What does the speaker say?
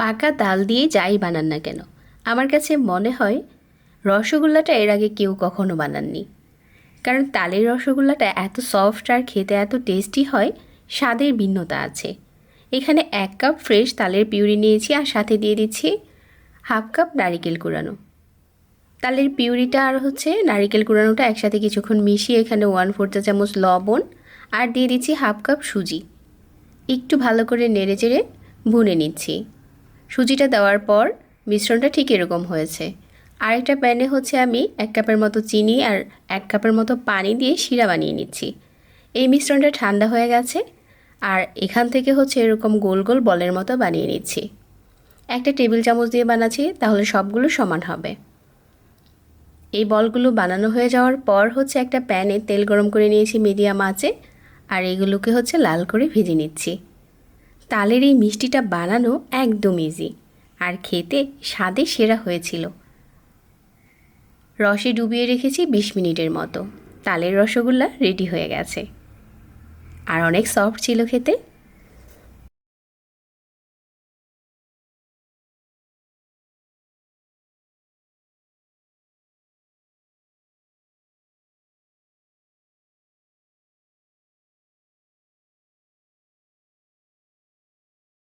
পাকা তাল দিয়ে যাই বানান না কেন? আমার কাছে মনে হয়, রসগোল্লাটা এর আগে কেউ কখনো বানাননি। কারণ তালের রসগোল্লাটা এত সফট আর খেতে এত টেস্টি হয়, স্বাদের ভিন্নতা আছে। এখানে এক কাপ ফ্রেশ তালের পিউরি নিয়েছি আর সাথে দিয়ে দিচ্ছি হাফ কাপ নারিকেল কুড়ানো। তালের পিউরিটা আর হচ্ছে নারিকেল কুড়ানোটা একসাথে কিছুক্ষণ মিশিয়ে এখানে ওয়ান ফোর চা চামচ লবণ আর দিয়ে দিচ্ছি হাফ কাপ সুজি। একটু ভালো করে নেড়ে চেড়ে ভুনে নিচ্ছি। সুজিটা দেওয়ার পর মিশ্রণটা ঠিক এরকম হয়েছে। আরেকটা প্যানে হচ্ছে আমি এক কাপের মতো চিনি আর এক কাপের মতো পানি দিয়ে শিরা বানিয়ে নিচ্ছি। এই মিশ্রণটা ঠান্ডা হয়ে গেছে আর এখান থেকে হচ্ছে এরকম গোল গোল বলের মতো বানিয়ে নিচ্ছি। একটা টেবিল চামচ দিয়ে বানাচ্ছি, তাহলে সবগুলো সমান হবে। এই বলগুলো বানানো হয়ে যাওয়ার পর হচ্ছে একটা প্যানে তেল গরম করে নিয়েছি মিডিয়াম আঁচে, আর এগুলোকে হচ্ছে লাল করে ভেজে নিচ্ছি। তালের এই মিষ্টিটা বানানো একদম ইজি আর খেতে স্বাদে সেরা হয়েছিল। রসে ডুবিয়ে রেখেছি বিশ মিনিটের মতো। তালের রসগোল্লা রেডি হয়ে গেছে। আর অনেক সফট ছিল খেতে।